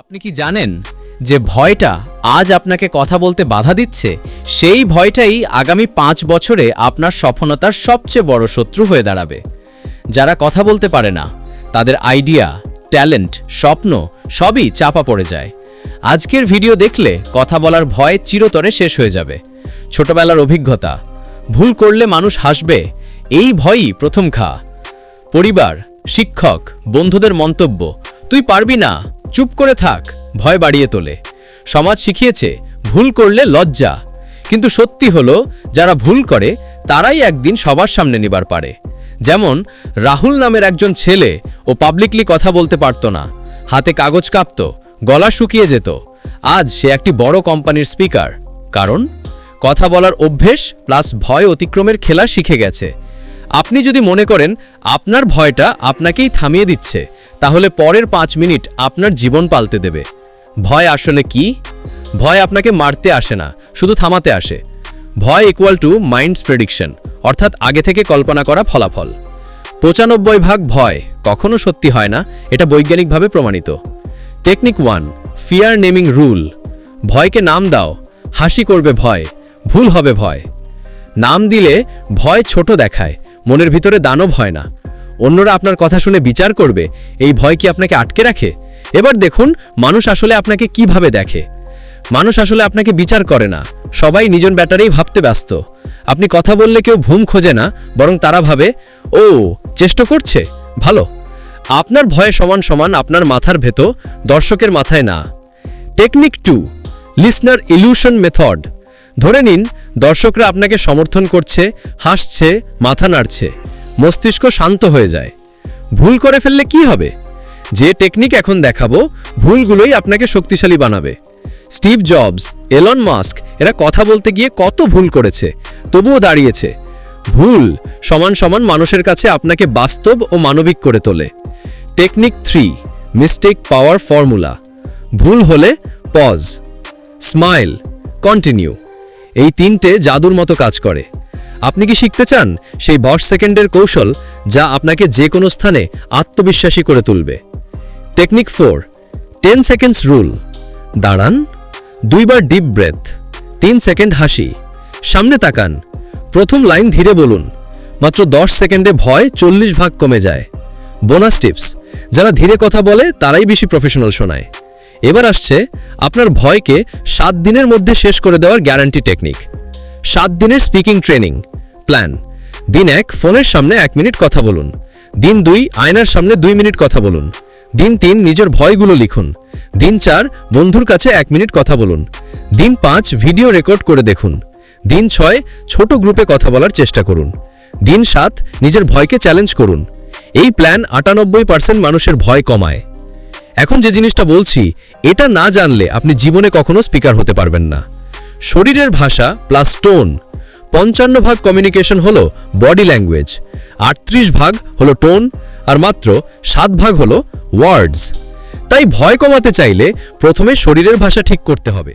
আপনি কি জানেন যে ভয়টা আজ আপনাকে কথা বলতে বাধা দিচ্ছে? সেই ভয়টাই আগামী পাঁচ বছরে আপনার সফলতার সবচেয়ে বড় শত্রু হয়ে দাঁড়াবে। যারা কথা বলতে পারে না, তাদের আইডিয়া, ট্যালেন্ট, স্বপ্ন সবই চাপা পড়ে যায়। আজকের ভিডিও দেখলে কথা বলার ভয় চিরতরে শেষ হয়ে যাবে। ছোটবেলার অভিজ্ঞতা, ভুল করলে মানুষ হাসবে, এই ভয়ই প্রথম খা। পরিবার, শিক্ষক, বন্ধুদের মন্তব্য, তুই পারবি না চুপ করে থাক, ভয় বাড়িয়ে তোলে। সমাজ শিখিয়েছে, ভুল করলে লজ্জা। কিন্তু সত্যি হলো, যারা ভুল করে, তারাই একদিন সবার সামনে নিবার পারে। যেমন, রাহুল নামের একজন ছেলে ও পাবলিকলি কথা বলতে পারতো না। হাতে কাগজ কাঁপতো, গলা শুকিয়ে যেত। আজ সে একটি বড় কোম্পানির স্পিকার কারণ? কথা বলার অভ্যেস প্লাস ভয় অতিক্রমের খেলা শিখে গেছে। আপনি যদি মনে করেন আপনার ভয়টা আপনাকেই থামিয়ে দিচ্ছে, তাহলে পরের পাঁচ মিনিট আপনার জীবন পাল্টে দেবে। ভয় আসলে কি? ভয় আপনাকে মারতে আসে না, শুধু থামাতে আসে। ভয় ইকুয়াল টু মাইন্ডস প্রেডিকশন অর্থাৎ আগে থেকে কল্পনা করা ফলাফল। পঁচানব্বই ভাগ ভয় কখনো সত্যি হয় না, এটা বৈজ্ঞানিকভাবে প্রমাণিত। Technique one fear naming rule ভয়কে নাম দাও, হাসি করবে ভয়, ভুল হবে ভয়। নাম দিলে ভয় ছোট দেখায় মনের ভিতরে দানব হয় না। অন্যরা আপনার কথা শুনে বিচার করবে, এই ভয় কি আপনাকে আটকে রাখে? এবার দেখুন, মানুষ আসলে আপনাকে কীভাবে দেখে। মানুষ আসলে আপনাকে বিচার করে না, সবাই নিজন ব্যাটারেই ভাবতে ব্যস্ত। আপনি কথা বললে কেউ ভুম খোঁজে না, বরং তারা ভাবে, ও, চেষ্টা করছে, ভালো। আপনার ভয়ে সমান সমান আপনার মাথার ভেতো দর্শকের মাথায় না। Technique two, listener illusion method. ধরে নিন দর্শকরা আপনাকে সমর্থন করছে, হাসছে, মাথা নাড়ছে। মস্তিষ্ক শান্ত হয়ে যায়। ভুল করে ফেললে কি হবে? যে টেকনিক এখন দেখাবো, ভুলগুলোই আপনাকে শক্তিশালী বানাবে। স্টিভ জবস, এলন মাস্ক, এরা কথা বলতে গিয়ে কত ভুল করেছে, তবুও দাঁড়িয়েছে। ভুল সমান সমান মানুষের কাছে আপনাকে বাস্তব ও মানবিক করে তোলে। Technique three, mistake power formula. ভুল হলে, পজ। Smile, continue. এই তিনটে জাদুর মতো কাজ করে। আপনি কি শিখতে চান সেই দশ সেকেন্ডের কৌশল যা আপনাকে যে কোনো স্থানে আত্মবিশ্বাসী করে তুলবে? Technique four ten seconds rule দাঁড়ান, দুইবার ডিপ ব্রেথ তিন সেকেন্ড হাসি। সামনে তাকান, প্রথম লাইন ধীরে বলুন, মাত্র দশ সেকেন্ডে ভয় চল্লিশ ভাগ কমে যায়। বোনাস টিপস যারা ধীরে কথা বলে তারাই বেশি প্রফেশনাল শোনায়। এবার আসছে আপনার ভয়কে সাত দিনের মধ্যে শেষ করে দেওয়ার গ্যারান্টি টেকনিক সাত দিনের স্পিকিং ট্রেনিং প্ল্যান দিন এক, ফোনের সামনে এক মিনিট কথা বলুন। দিন দুই, আয়নার সামনে দুই মিনিট কথা বলুন। দিন তিন, নিজের ভয়গুলো লিখুন। দিন চার, বন্ধুর কাছে এক মিনিট কথা বলুন। দিন পাঁচ, ভিডিও রেকর্ড করে দেখুন। দিন ছয়, ছোট গ্রুপে কথা বলার চেষ্টা করুন। দিন সাত, নিজের ভয়কে চ্যালেঞ্জ করুন। এই প্ল্যান আটানব্বই পার্সেন্ট মানুষের ভয় কমায়। এখন যে জিনিসটা বলছি, এটা না জানলে আপনি জীবনে কখনো স্পিকার হতে পারবেন না। শরীরের ভাষা প্লাস টোন পঞ্চান্ন ভাগ কমিউনিকেশন হলো বডি ল্যাঙ্গুয়েজ আটত্রিশ ভাগ হলো টোন আর মাত্র সাত ভাগ হলো ওয়ার্ডস তাই ভয় কমাতে চাইলে প্রথমে শরীরের ভাষা ঠিক করতে হবে।